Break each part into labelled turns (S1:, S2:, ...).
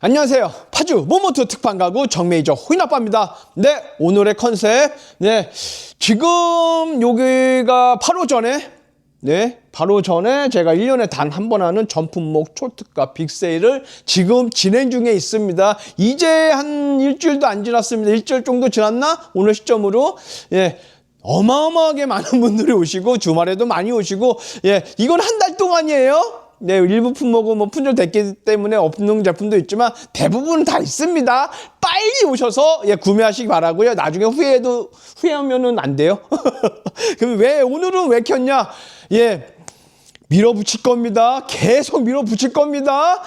S1: 안녕하세요. 파주 모모트 특판 가구 정메이저 호인아빠입니다. 네, 오늘의 컨셉. 네, 지금 여기가 바로 전에, 네, 바로 전에 제가 1년에 단 한 번 하는 전품목 초특가 빅세일을 지금 진행 중에 있습니다. 이제 한 일주일도 안 지났습니다. 일주일 정도 지났나? 오늘 시점으로. 예. 어마어마하게 많은 분들이 오시고 주말에도 많이 오시고 예 이건 한 달 동안이에요. 네, 일부 품목은 뭐 품절됐기 때문에 없는 제품도 있지만 대부분 다 있습니다. 빨리 오셔서 예, 구매하시기 바라고요. 나중에 후회도 후회하면은 안 돼요. 그럼 왜 오늘은 왜 켰냐? 예. 밀어붙일 겁니다. 계속 밀어붙일 겁니다.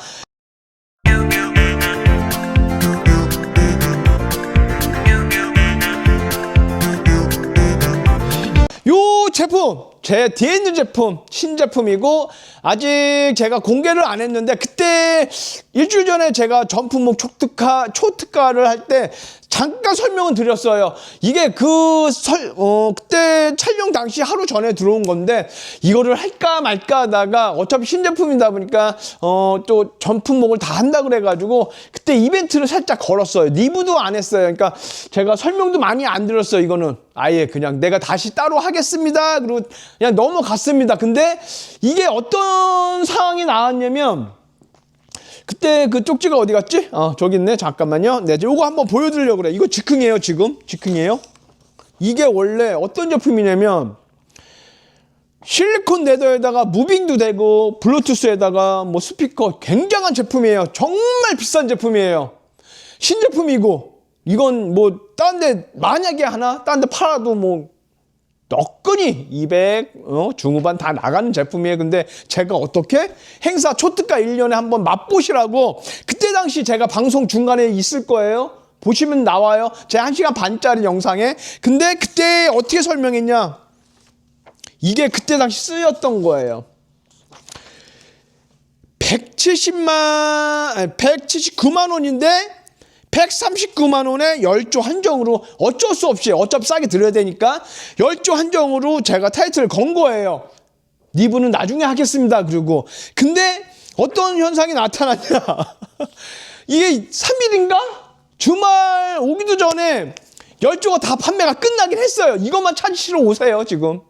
S1: 요 제품 제 뒤에 있는 제품 신제품이고 아직 제가 공개를 안 했는데 그때 일주일 전에 제가 전 품목 초특가 초특가를 할 때 잠깐 설명은 드렸어요. 이게 그 설, 어, 그때 촬영 당시 하루 전에 들어온 건데 이거를 할까 말까 하다가 어차피 신제품이다 보니까 어, 또 전 품목을 다 한다 그래가지고 그때 이벤트를 살짝 걸었어요. 리뷰도 안 했어요. 그러니까 제가 설명도 많이 안 들었어요. 이거는 아예 그냥 내가 다시 따로 하겠습니다. 그리고 그냥 넘어갔습니다. 근데 이게 어떤 상황이 나왔냐면 그때 그 쪽지가 어디 갔지? 어, 저기 있네. 잠깐만요. 네, 요거 한번 보여드리려고 그래. 이거 즉흥이에요, 지금. 즉흥이에요. 이게 원래 어떤 제품이냐면 실리콘 레더에다가 무빙도 되고 블루투스에다가 뭐 스피커 굉장한 제품이에요. 정말 비싼 제품이에요. 신제품이고 이건 뭐 딴 데 만약에 하나 딴 데 팔아도 뭐 너끈히 200 어, 중후반 다 나가는 제품이에요. 근데 제가 어떻게 행사 초특가 1년에 한번 맛보시라고 그때 당시 제가 방송 중간에 있을 거예요. 보시면 나와요. 제 1시간 반짜리 영상에. 근데 그때 어떻게 설명했냐? 이게 그때 당시 쓰였던 거예요. 170만, 179만 원인데 139만 원에 열조 한정으로 어쩔 수 없이 어차피 싸게 드려야 되니까 열조 한정으로 제가 타이틀을 건 거예요. 리뷰는 나중에 하겠습니다. 그리고 근데 어떤 현상이 나타났냐? 이게 3일인가? 주말 오기도 전에 열조가 다 판매가 끝나긴 했어요. 이것만 찾으시러 오세요, 지금.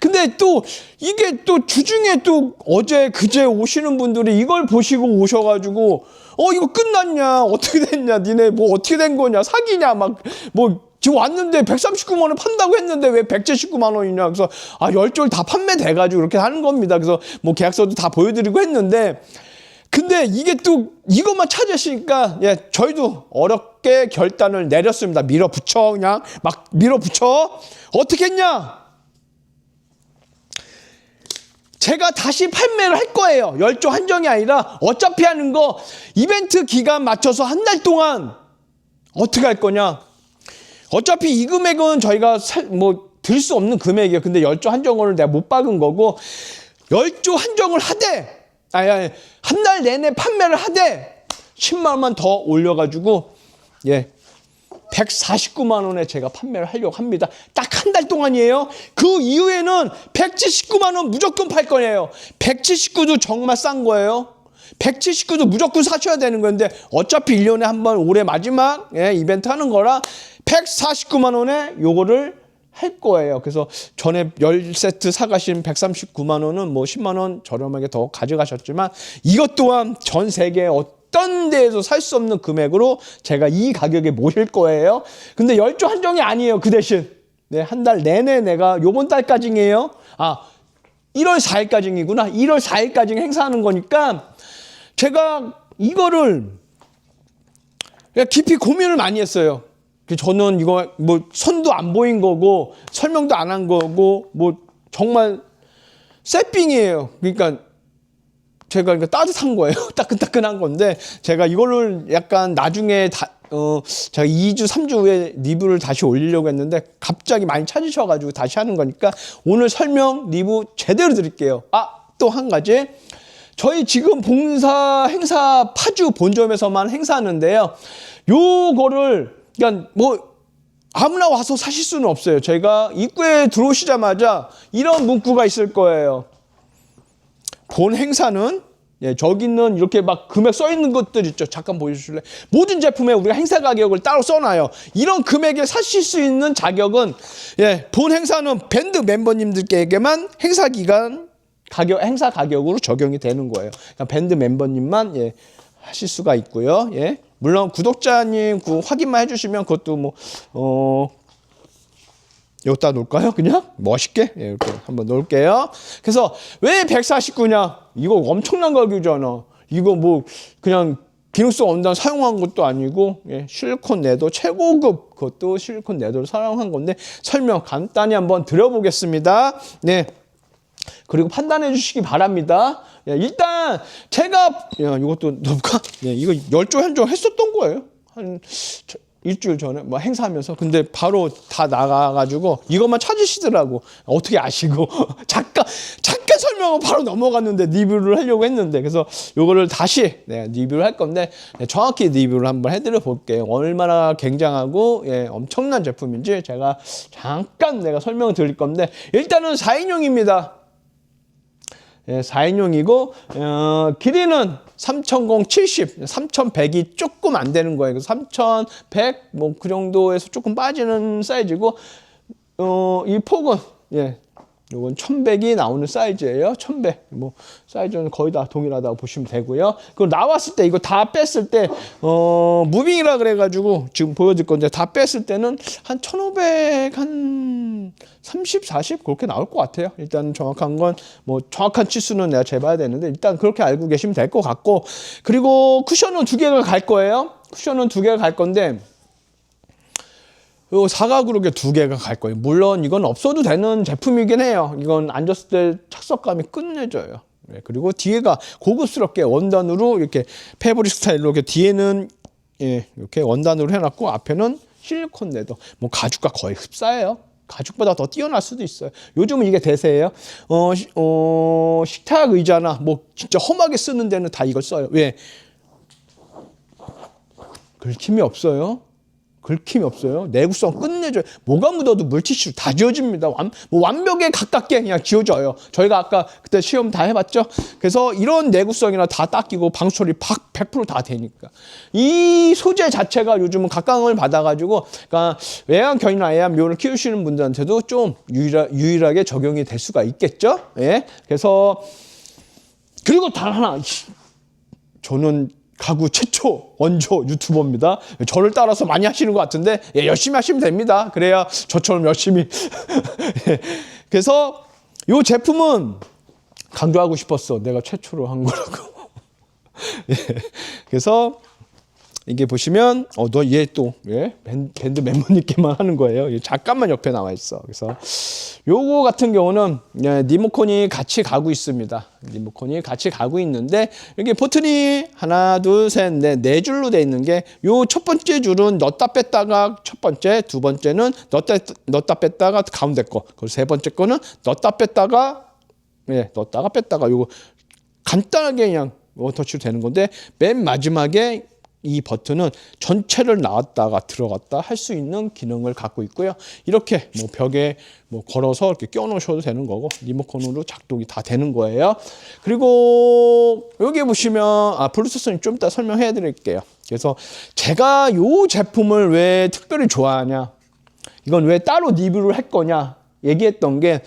S1: 근데 또 이게 또 주중에 또 어제 그제 오시는 분들이 이걸 보시고 오셔가지고 어 이거 끝났냐? 어떻게 됐냐? 니네 뭐 어떻게 된 거냐? 사기냐? 막 뭐 지금 왔는데 139만 원 판다고 했는데 왜 179만 원이냐? 그래서 아 열쫄 다 판매돼 가지고 이렇게 하는 겁니다. 그래서 뭐 계약서도 다 보여드리고 했는데 근데 이게 또 이것만 찾으시니까 예 저희도 어렵게 결단을 내렸습니다. 밀어붙여 그냥? 막 밀어붙여? 어떻게 했냐 제가 다시 판매를 할 거예요. 열조 한정이 아니라 어차피 하는 거 이벤트 기간 맞춰서 한 달 동안 어떻게 할 거냐? 어차피 이 금액은 저희가 뭐 들 수 없는 금액이에요. 근데 열조 한정을 내가 못 박은 거고 열조 한정을 하되 아니 아니 한 달 내내 판매를 하되 10만 원만 더 올려가지고 예 149만 원에 제가 판매를 하려고 합니다. 딱 한 달 동안이에요. 그 이후에는 179만 원 무조건 팔 거예요. 179도 정말 싼 거예요. 179도 무조건 사셔야 되는 건데 어차피 1년에 한 번 올해 마지막 예, 이벤트 하는 거라 149만 원에 요거를 할 거예요. 그래서 전에 10세트 사가신 139만 원은 뭐 10만 원 저렴하게 더 가져가셨지만 이것 또한 전 세계 어떤 데에서 살 수 없는 금액으로 제가 이 가격에 모실 거예요. 근데 열조 한정이 아니에요. 그 대신 네, 한 달 내내 내가 요번 달까지예요. 아, 1월 4일까지이구나. 1월 4일까지 행사하는 거니까 제가 이거를 깊이 고민을 많이 했어요. 저는 이거 뭐 선도 안 보인 거고 설명도 안 한 거고 뭐 정말 세핑이에요. 그러니까 제가 그러니까 따뜻한 거예요. 따끈따끈한 건데 제가 이거를 약간 나중에 다, 어, 제가 2주, 3주 후에 리뷰를 다시 올리려고 했는데 갑자기 많이 찾으셔가지고 다시 하는 거니까 오늘 설명 리뷰 제대로 드릴게요. 아, 또 한 가지. 저희 지금 봉사 행사 파주 본점에서만 행사하는데요. 요거를 그러니까 뭐 아무나 와서 사실 수는 없어요. 제가 입구에 들어오시자마자 이런 문구가 있을 거예요. 본 행사는 예, 저기는 이렇게 막 금액 써 있는 것들 있죠. 잠깐 보여주실래? 모든 제품에 우리가 행사 가격을 따로 써놔요. 이런 금액에 사실 수 있는 자격은 예, 본 행사는 밴드 멤버님들께게만 행사 기간 가격 행사 가격으로 적용이 되는 거예요. 그러니까 밴드 멤버님만 예, 하실 수가 있고요. 예. 물론 구독자님 그 확인만 해주시면 그것도 뭐 어. 여기다 놓을까요? 그냥 멋있게 예, 이렇게 한번 놓을게요. 그래서 왜 149냐? 이거 엄청난 가격이잖아. 이거 뭐 그냥 기능성 원단 사용한 것도 아니고 예, 실리콘 내도 최고급 그것도 실리콘 내도를 사용한 건데 설명 간단히 한번 드려보겠습니다. 네. 그리고 판단해 주시기 바랍니다. 예, 일단 제가 야, 이것도 넣을까? 예, 이거 열조 현조 했었던 거예요. 한 저- 일주일 전에 뭐 행사하면서 근데 바로 다 나가가지고 이것만 찾으시더라고. 어떻게 아시고? 잠깐 잠깐 설명을 바로 넘어갔는데 리뷰를 하려고 했는데. 그래서 요거를 다시 네, 리뷰를 할 건데 네, 정확히 리뷰를 한번 해드려 볼게요. 얼마나 굉장하고 예, 엄청난 제품인지 제가 잠깐 내가 설명을 드릴 건데 일단은 4인용입니다. 예, 4인용이고 어, 길이는 3070, 70, 3100이 조금 안 되는 거예요. 그래서 3100 뭐 그 정도에서 조금 빠지는 사이즈고 어, 이 폭은 예. 요건 1100이 나오는 사이즈예요. 1100. 뭐 사이즈는 거의 다 동일하다고 보시면 되고요. 그리고 나왔을 때 이거 다 뺐을 때 어, 무빙이라 그래 가지고 지금 보여드릴 건데 다 뺐을 때는 한 1500, 한 30, 40 그렇게 나올 것 같아요. 일단 정확한 건 뭐 정확한 치수는 내가 재봐야 되는데 일단 그렇게 알고 계시면 될 것 같고 그리고 쿠션은 두 개가 갈 거예요. 쿠션은 두 개가 갈 건데 요 사각으로 두 개가 갈 거예요. 물론 이건 없어도 되는 제품이긴 해요. 이건 앉았을 때 착석감이 끝내줘요. 네, 그리고 뒤에가 고급스럽게 원단으로 이렇게 패브릭 스타일로 이렇게 뒤에는 예, 이렇게 원단으로 해놨고 앞에는 실리콘 레더. 뭐 가죽과 거의 흡사해요. 가죽보다 더 뛰어날 수도 있어요. 요즘은 이게 대세예요. 어, 시- 어, 식탁 의자나 뭐 진짜 험하게 쓰는 데는 다 이걸 써요. 왜? 긁힘이 없어요. 긁힘이 없어요. 내구성 끝내줘요. 뭐가 묻어도 물티슈로 다 지워집니다. 완, 뭐 완벽에 가깝게 그냥 지워져요. 저희가 아까 그때 시험 다 해봤죠. 그래서 이런 내구성이나 다 닦이고 방수처리 100%다 되니까. 이 소재 자체가 요즘은 각광을 받아가지고, 그러니까 외양 견이나 애완 묘를 키우시는 분들한테도 좀 유일하, 유일하게 적용이 될 수가 있겠죠. 예. 그래서 그리고 단 하나. 저는 가구 최초 원조 유튜버입니다. 저를 따라서 많이 하시는 것 같은데 예, 열심히 하시면 됩니다. 그래야 저처럼 열심히. 예, 그래서 이 제품은 강조하고 싶었어. 내가 최초로 한 거라고. 예, 그래서 이게 보시면 어 너 얘 또 예? 밴- 밴드 멤버님께만 하는 거예요. 얘 잠깐만 옆에 나와 있어. 그래서 요거 같은 경우는 예, 리모컨이 같이 가고 있습니다. 리모컨이 같이 가고 있는데 여기 버튼이 하나 둘셋넷네 줄로 돼 있는 게 요 첫 번째 줄은 넣었다 뺐다가 첫 번째 두 번째는 넣었다 넣었다 뺐다가 가운데 거 그리고 세 번째 거는 넣었다 뺐다가 예 넣었다가 뺐다가 요거 간단하게 그냥 원터치로 되는 건데 맨 마지막에 이 버튼은 전체를 나왔다가 들어갔다 할 수 있는 기능을 갖고 있고요. 이렇게 뭐 벽에 뭐 걸어서 이렇게 껴놓으셔도 되는 거고 리모컨으로 작동이 다 되는 거예요. 그리고 여기 보시면 아 블루투스는 좀 이따 설명해 드릴게요. 그래서 제가 요 제품을 왜 특별히 좋아하냐 이건 왜 따로 리뷰를 할 거냐 얘기했던 게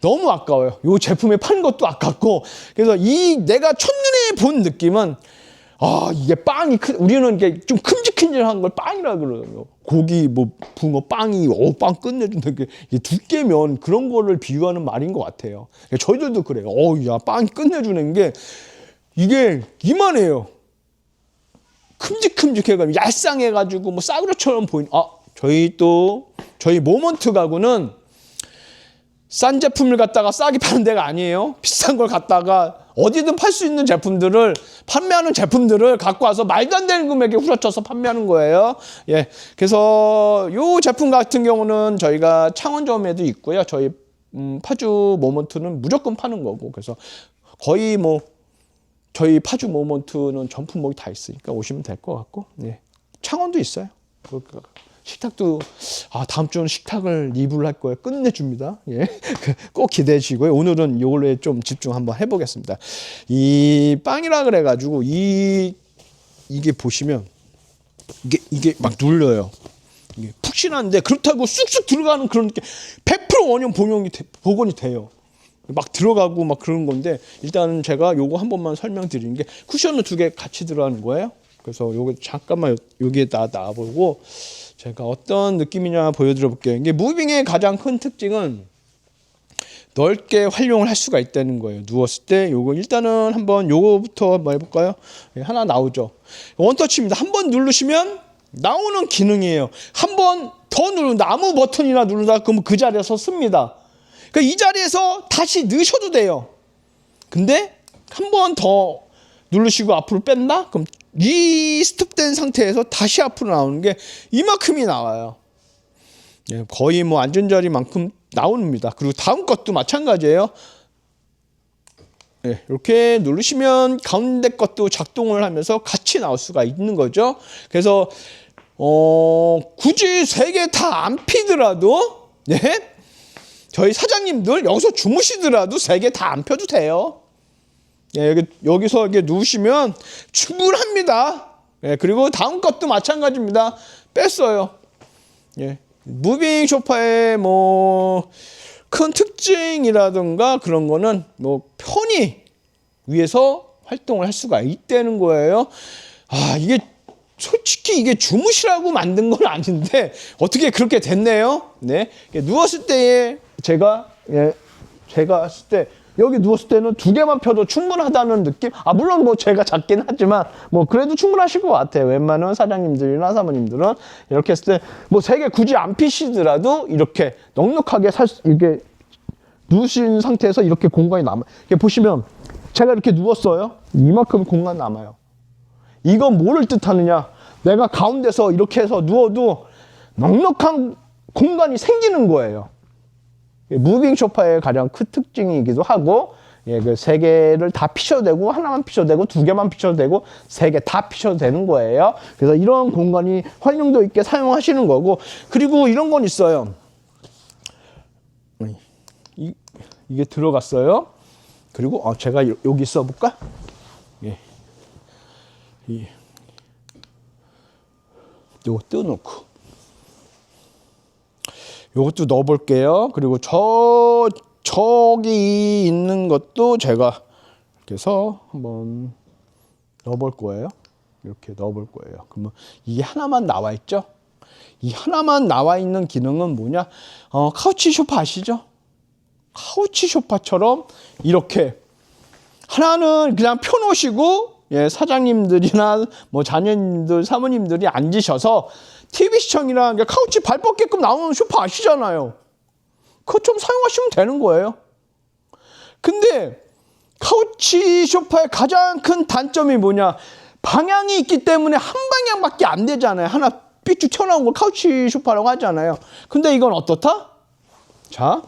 S1: 너무 아까워요. 요 제품에 파는 것도 아깝고 그래서 이 내가 첫눈에 본 느낌은 아 이게 빵이 크, 우리는 이게 좀 큼직큼직한 걸 빵이라 그러거든요. 고기 뭐 붕어 빵이 어빵 끝내준다 게 이게 두께면 그런 거를 비유하는 말인 것 같아요. 그러니까 저희들도 그래요. 어야 빵이 끝내주는 게 이게 이만해요. 큼직큼직해가지고 얄쌍해가지고 뭐 싸구려처럼 보이는 아 저희 또 저희 모먼트 가구는 싼 제품을 갖다가 싸게 파는 데가 아니에요 비싼 걸 갖다가 어디든 팔 수 있는 제품들을 판매하는 제품들을 갖고 와서 말도 안 되는 금액에 후려쳐서 판매하는 거예요. 예. 그래서 요 제품 같은 경우는 저희가 창원점에도 있고요. 저희 음, 파주 모먼트는 무조건 파는 거고. 그래서 거의 뭐 저희 파주 모먼트는 전 품목이 다 있으니까 오시면 될 것 같고, 예. 창원도 있어요. 식탁도 아 다음 주는 식탁을 리뷰를 할 거예요. 끝내줍니다. 예, 꼭 기대해 주시고요. 오늘은 요걸로 좀 집중 한번 해보겠습니다. 이 빵이라 그래가지고 이 이게 보시면 이게 이게 막 눌려요. 이게 푹신한데 그렇다고 쑥쑥 들어가는 그런 게 100% 원형 복용이 돼- 복원이 돼요. 막 들어가고 막 그런 건데 일단은 제가 요거 한 번만 설명드리는 게 쿠션은 두개 같이 들어가는 거예요. 그래서 요거 잠깐만 요- 여기에다 놔보고 제가 어떤 느낌이냐 보여드려 볼게요. 이게 무빙의 가장 큰 특징은 넓게 활용을 할 수가 있다는 거예요. 누웠을 때 요거 일단은 한번 요거부터 한번 해볼까요? 예, 하나 나오죠. 원터치입니다. 한 번 누르시면 나오는 기능이에요. 한 번 더 누른다. 아무 버튼이나 누르다 그러면 그 자리에서 씁니다. 그러니까 이 자리에서 다시 넣으셔도 돼요. 근데 한 번 더 누르시고 앞으로 뺀다? 그럼 이 스톱된 상태에서 다시 앞으로 나오는 게 이만큼이 나와요. 예, 거의 뭐 앉은 자리만큼 나옵니다. 그리고 다음 것도 마찬가지예요. 예, 이렇게 누르시면 가운데 것도 작동을 하면서 같이 나올 수가 있는 거죠. 그래서 어, 굳이 세 개 다 안 피더라도 예? 저희 사장님들 여기서 주무시더라도 세 개 다 안 펴도 돼요. 예, 여기 여기서 이렇게 누우시면 충분합니다. 예, 그리고 다음 것도 마찬가지입니다. 뺐어요. 예. 무빙 소파의 뭐 큰 특징이라든가 그런 거는 뭐 편히 위에서 활동을 할 수가 있다는 거예요. 아, 이게 솔직히 이게 주무시라고 만든 건 아닌데 어떻게 그렇게 됐네요. 네. 누웠을 때에 제가 예, 제가 했을 때 여기 누웠을 때는 두 개만 펴도 충분하다는 느낌? 아, 물론 뭐 제가 작긴 하지만 뭐 그래도 충분하실 것 같아요. 웬만한 사장님들이나 사모님들은 이렇게 했을 때 뭐 세 개 굳이 안 피시더라도 이렇게 넉넉하게 살 수, 이게 누우신 상태에서 이렇게 공간이 남아요. 이렇게 보시면 제가 이렇게 누웠어요. 이만큼 공간 남아요. 이건 뭐를 뜻하느냐? 내가 가운데서 이렇게 해서 누워도 넉넉한 공간이 생기는 거예요. 무빙 소파의 가장 큰 특징이기도 하고 예, 그 세 개를 다 피셔도 되고 하나만 피셔도 되고 두 개만 피셔도 되고 세 개 다 피셔도 되는 거예요. 그래서 이런 공간이 활용도 있게 사용하시는 거고 그리고 이런 건 있어요. 이, 이게 들어갔어요. 그리고 어, 제가 요- 여기 써볼까? 예. 이, 요거 뜯어놓고 요것도 넣어볼게요. 그리고 저 저기 있는 것도 제가 이렇게 해서 한번 넣어볼 거예요. 이렇게 넣어볼 거예요. 그러면 이게 하나만 나와 있죠? 이 하나만 나와 있는 기능은 뭐냐? 어, 카우치 소파 아시죠? 카우치 소파처럼 이렇게 하나는 그냥 펴놓으시고 예, 사장님들이나 뭐 자녀님들, 사모님들이 앉으셔서 TV 시청이나 카우치 발 뻗게끔 나오는 소파 아시잖아요. 그거 좀 사용하시면 되는 거예요. 근데 카우치 소파의 가장 큰 단점이 뭐냐? 방향이 있기 때문에 한 방향밖에 안 되잖아요. 하나 삐쭉 튀어나온 걸 카우치 소파라고 하잖아요. 근데 이건 어떻다? 자,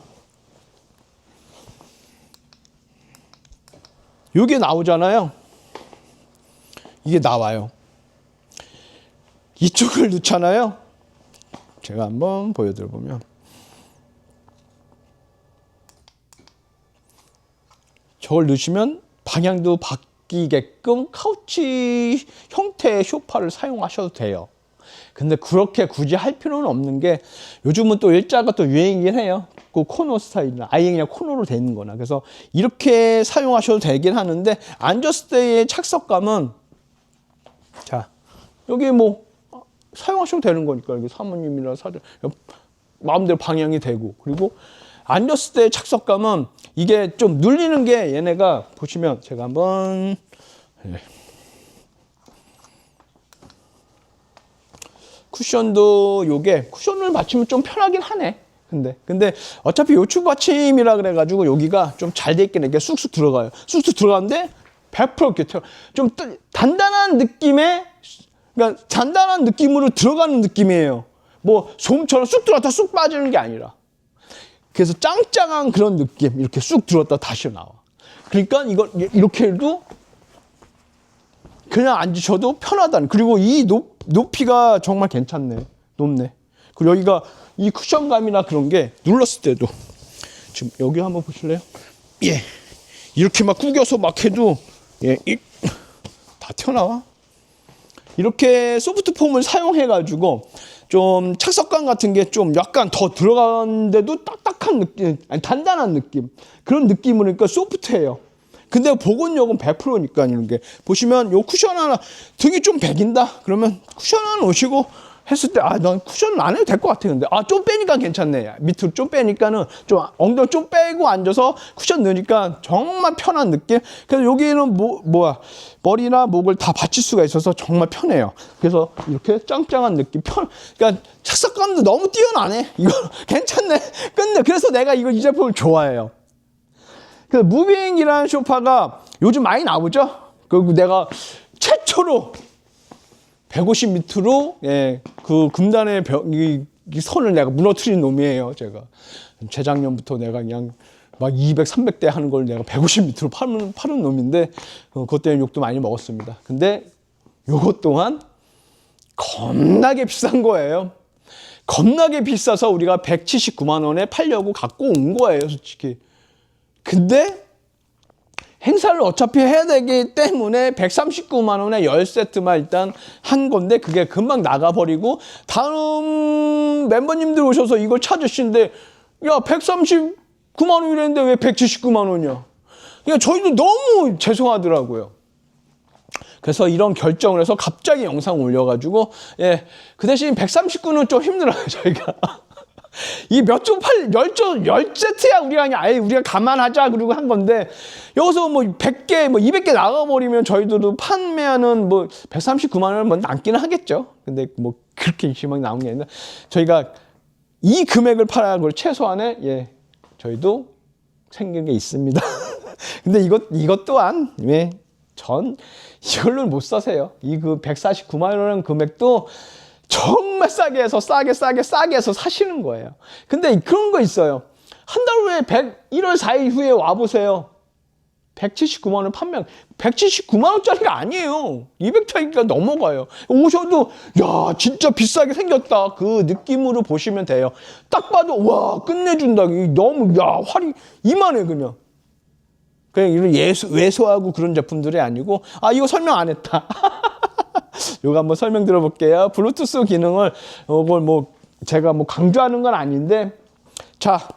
S1: 이게 나오잖아요. 이게 나와요. 이쪽을 넣잖아요. 제가 한번 보여드려 보면 저걸 넣으시면 방향도 바뀌게끔 카우치 형태의 소파를 사용하셔도 돼요. 근데 그렇게 굳이 할 필요는 없는 게 요즘은 또 일자가 또 유행이긴 해요. 그 코너 스타일이나 아예 그냥 코너로 돼 있는 거나. 그래서 이렇게 사용하셔도 되긴 하는데 앉았을 때의 착석감은 자, 여기 뭐 사용하셔도 되는 거니까 여기 사모님이나 사장 마음대로 방향이 되고 그리고 앉았을 때 착석감은 이게 좀 눌리는 게 얘네가 보시면 제가 한번 예. 쿠션도 요게 쿠션을 받치면 좀 편하긴 하네. 근데 근데 어차피 요추 받침이라 그래가지고 여기가 좀 잘 돼 있긴 해. 이게 쑥쑥 들어가요. 쑥쑥 들어가는데 100% 이렇게 좀 뜨- 단단한 느낌의 그러니까 단단한 느낌으로 들어가는 느낌이에요. 뭐 솜처럼 쑥 들어갔다 쑥 빠지는 게 아니라. 그래서 짱짱한 그런 느낌 이렇게 쑥 들었다 다시 나와. 그러니까 이걸 이렇게 해도 그냥 앉으셔도 편하다는. 그리고 이 높, 높이가 정말 괜찮네. 높네. 그리고 여기가 이 쿠션감이나 그런 게 눌렀을 때도 지금 여기 한번 보실래요? 예. 이렇게 막 구겨서 막 해도 예, 이, 다 튀어나와. 이렇게 소프트 폼을 사용해 가지고 좀 착석감 같은 게 좀 약간 더 들어가는데도 딱딱한 느낌, 아니 단단한 느낌. 그런 느낌이니까 소프트해요. 근데 복원력은 100%니까 이런 게. 보시면 요 쿠션 하나 등이 좀 베긴다? 그러면 쿠션 하나 놓으시고 했을 때 아 난 쿠션 안 해도 될 것 같아. 근데 아 좀 빼니까 괜찮네. 밑으로 좀 빼니까는 좀 엉덩이 좀 빼고 앉아서 쿠션 넣으니까 정말 편한 느낌? 그래서 여기는 뭐 뭐야. 머리나 목을 다 받칠 수가 있어서 정말 편해요. 그래서 이렇게 짱짱한 느낌. 편 그러니까 착석감도 너무 뛰어나네. 이거 괜찮네. 끝내. 그래서 내가 이거 이 제품을 좋아해요. 그 무빙이라는 소파가 요즘 많이 나오죠. 그리고 내가 최초로 150m로 예, 그 금단의 벽, 이, 이 선을 내가 무너뜨린 놈이에요. 제가 재작년부터 내가 그냥 막 200, 300대 하는 걸 내가 150m로 파는, 파는 놈인데 어, 그것 때문에 욕도 많이 먹었습니다. 근데 요것 또한 겁나게 비싼 거예요. 겁나게 비싸서 우리가 179만 원에 팔려고 갖고 온 거예요, 솔직히. 근데 행사를 어차피 해야 되기 때문에 139만 원에 10세트만 일단 한 건데 그게 금방 나가버리고 다음 멤버님들 오셔서 이걸 찾으시는데 야 139만 원이랬는데 왜 179만 원이야? 그러니까 저희도 너무 죄송하더라고요. 그래서 이런 결정을 해서 갑자기 영상 올려가지고 예 그 대신 139는 좀 힘들어요 저희가 이 몇 조 팔, 열 조, 열 세트야 우리가 그냥 아예 우리가 감안하자 그러고 한 건데 여기서 뭐 100개, 뭐 200개 나가버리면 저희들도 판매하는 뭐 139만 원은 뭐 남기는 하겠죠. 근데 뭐 그렇게 심하게 나온 게 아니라 저희가 이 금액을 팔아야 걸 최소한의 예, 저희도 생긴 게 있습니다. 근데 이것, 이것 또한, 예, 전 이걸로 못 사세요. 이 그 149만 원 금액도 정말 싸게 해서 싸게 싸게 싸게 해서 사시는 거예요. 근데 그런 거 있어요. 한 달 후에 100, 1월 4일 후에 와보세요. 179만 원 판매, 179만 원짜리가 아니에요. 200짜리가 넘어가요. 오셔도 야 진짜 비싸게 생겼다 그 느낌으로 보시면 돼요. 딱 봐도 와 끝내준다. 이 너무 야 활이 이만해 그냥. 그냥 이런 예수, 외소하고 그런 제품들이 아니고 아 이거 설명 안 했다. 요거 한번 설명 들어볼게요. 블루투스 기능을 이걸 뭐 제가 뭐 강조하는 건 아닌데 자.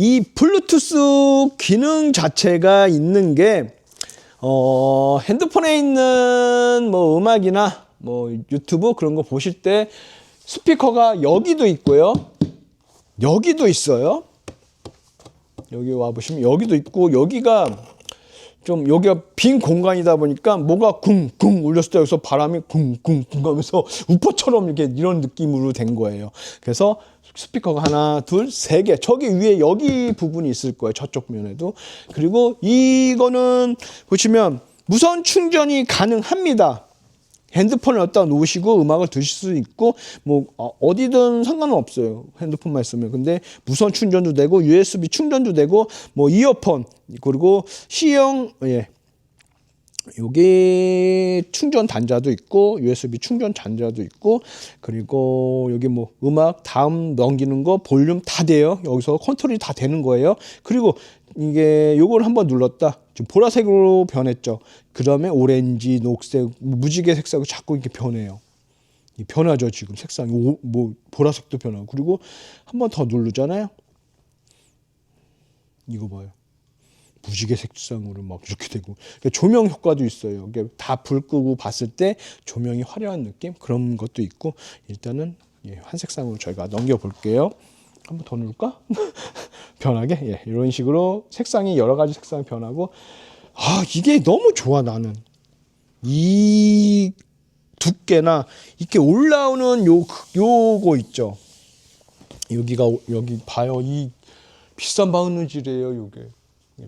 S1: 이 블루투스 기능 자체가 있는 게 어, 핸드폰에 있는 뭐 음악이나 뭐 유튜브 그런 거 보실 때 스피커가 여기도 있고요. 여기도 있어요. 여기 와 보시면 여기도 있고 여기가 좀 여기가 빈 공간이다 보니까 뭐가 쿵쿵 울렸을 때 여기서 바람이 쿵쿵쿵 하면서 우퍼처럼 이렇게 이런 느낌으로 된 거예요. 그래서 스피커가 하나, 둘, 세 개. 저기 위에 여기 부분이 있을 거예요. 저쪽 면에도. 그리고 이거는 보시면 무선 충전이 가능합니다. 핸드폰을 갖다 놓으시고 음악을 들으실 수 있고 뭐 어, 어디든 상관은 없어요 핸드폰만 있으면. 근데 무선 충전도 되고 USB 충전도 되고 뭐 이어폰 그리고 C형 예. 여기 충전 단자도 있고 USB 충전 단자도 있고 그리고 여기 뭐 음악 다음 넘기는 거 볼륨 다 돼요. 여기서 컨트롤이 다 되는 거예요. 그리고 이게 요걸 한번 눌렀다 지금 보라색으로 변했죠. 그다음에 오렌지 녹색 무지개 색상으로 자꾸 이렇게 변해요. 이 변하죠 지금 색상이. 오, 뭐 보라색도 변하고. 그리고 한 번 더 누르잖아요. 이거 봐요. 무지개 색상으로 막 이렇게 되고. 그러니까 조명 효과도 있어요. 이게 다불 끄고 봤을 때 조명이 화려한 느낌? 그런 것도 있고 일단은 예, 환색상으로 저희가 넘겨 볼게요. 한번 더 누를까? 변하게? 예, 이런 식으로 색상이 여러 가지 색상 변하고 아 이게 너무 좋아 나는. 이 두께나 이렇게 올라오는 요 요거 있죠. 여기가 여기 봐요. 이 비싼 바느질이에요 요게.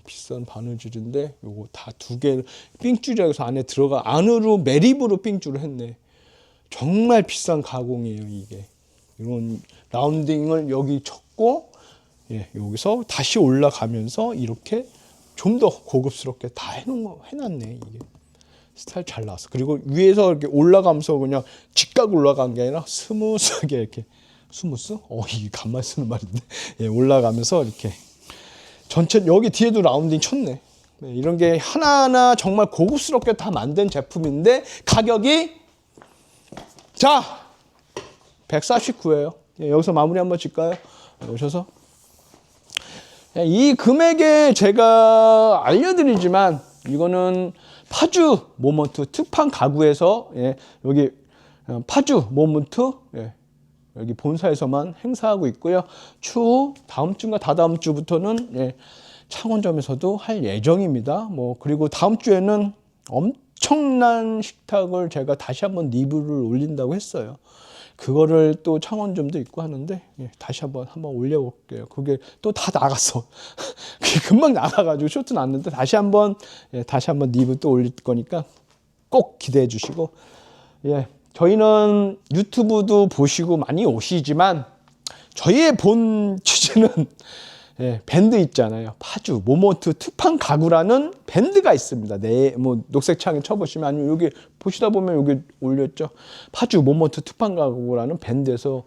S1: 비싼 바느질인데 요거 다 두 개 삥줄이라서 안에 들어가 안으로 매립으로 삥줄을 했네. 정말 비싼 가공이에요 이게 이런 라운딩을 여기 쳤고 예, 여기서 다시 올라가면서 이렇게 좀 더 고급스럽게 다 해놓은 거 해놨네 이게 스타일 잘 나왔어. 그리고 위에서 이렇게 올라가면서 그냥 직각 올라간 게 아니라 스무스하게 이렇게 스무스? 어, 이게 간만 쓰는 말인데. 예, 올라가면서 이렇게 전체 여기 뒤에도 라운딩 쳤네. 네, 이런 게 하나하나 정말 고급스럽게 다 만든 제품인데 가격이 자 149예요. 예, 여기서 마무리 한번 질까요? 오셔서 예, 이 금액에 제가 알려드리지만 이거는 파주 모먼트 특판 가구에서 예, 여기 어, 파주 모먼트 예, 여기 본사에서만 행사하고 있고요. 추후 다음 주인가 다다음 주부터는 예, 창원점에서도 할 예정입니다. 뭐 그리고 다음 주에는 엄청난 식탁을 제가 다시 한번 리뷰를 올린다고 했어요. 그거를 또 창원점도 있고 하는데 예, 다시 한번 한번 올려볼게요. 그게 또 다 나갔어. 금방 나가가지고 쇼트 났는데 다시 한번 예, 다시 한번 리뷰 또 올릴 거니까 꼭 기대해 주시고 예 저희는 유튜브도 보시고 많이 오시지만 저희의 본 취지는 예, 밴드 있잖아요. 파주 모모트 특판 가구라는 밴드가 있습니다. 네, 뭐 녹색창에 쳐보시면 아니면 여기 보시다 보면 여기 올렸죠. 파주 모모트 특판 가구라는 밴드에서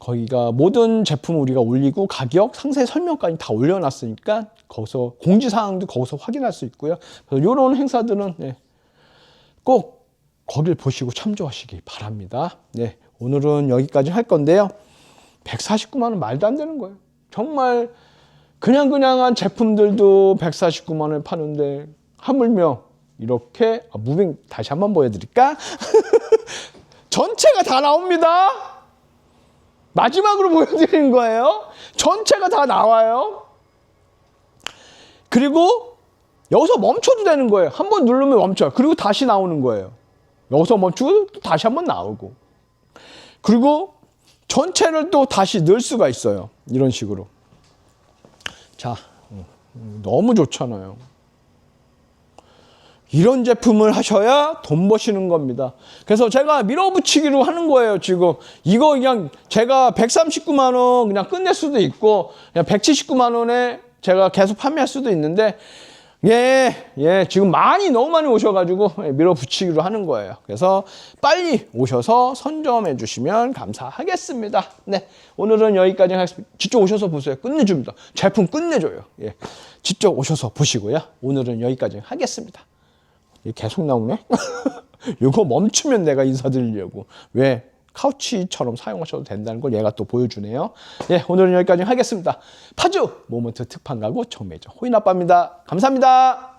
S1: 거기가 모든 제품을 우리가 올리고 가격, 상세 설명까지 다 올려놨으니까 거기서 공지 사항도 거기서 확인할 수 있고요. 그래서 이런 행사들은 예, 꼭 거길 보시고 참조하시기 바랍니다. 네, 오늘은 여기까지 할 건데요. 149만 원 말도 안 되는 거예요. 정말 그냥 그냥한 제품들도 149만 원에 파는데 하물며 이렇게 아, 무빙 다시 한번 보여드릴까? 전체가 다 나옵니다. 마지막으로 보여드리는 거예요. 전체가 다 나와요. 그리고 여기서 멈춰도 되는 거예요. 한 번 누르면 멈춰요. 그리고 다시 나오는 거예요. 여기서 멈추고 또 다시 한 번 나오고. 그리고 전체를 또 다시 넣을 수가 있어요. 이런 식으로. 자, 음, 너무 좋잖아요. 이런 제품을 하셔야 돈 버시는 겁니다. 그래서 제가 밀어붙이기로 하는 거예요, 지금. 이거 그냥 제가 139만 원 그냥 끝낼 수도 있고, 그냥 179만 원에 제가 계속 판매할 수도 있는데, 예, 예, 지금 많이 너무 많이 오셔가지고 예, 밀어붙이기로 하는 거예요. 그래서 빨리 오셔서 선점해 주시면 감사하겠습니다. 네, 오늘은 여기까지 하겠습니다. 직접 오셔서 보세요. 끝내줍니다. 제품 끝내줘요. 예, 직접 오셔서 보시고요. 오늘은 여기까지 하겠습니다. 계속 나오네? 이거 멈추면 내가 인사드리려고. 왜? 카우치처럼 사용하셔도 된다는 걸 얘가 또 보여주네요. 예, 오늘은 여기까지 하겠습니다. 파주 모먼트 특판 가구 정매죠. 호인 아빠입니다. 감사합니다.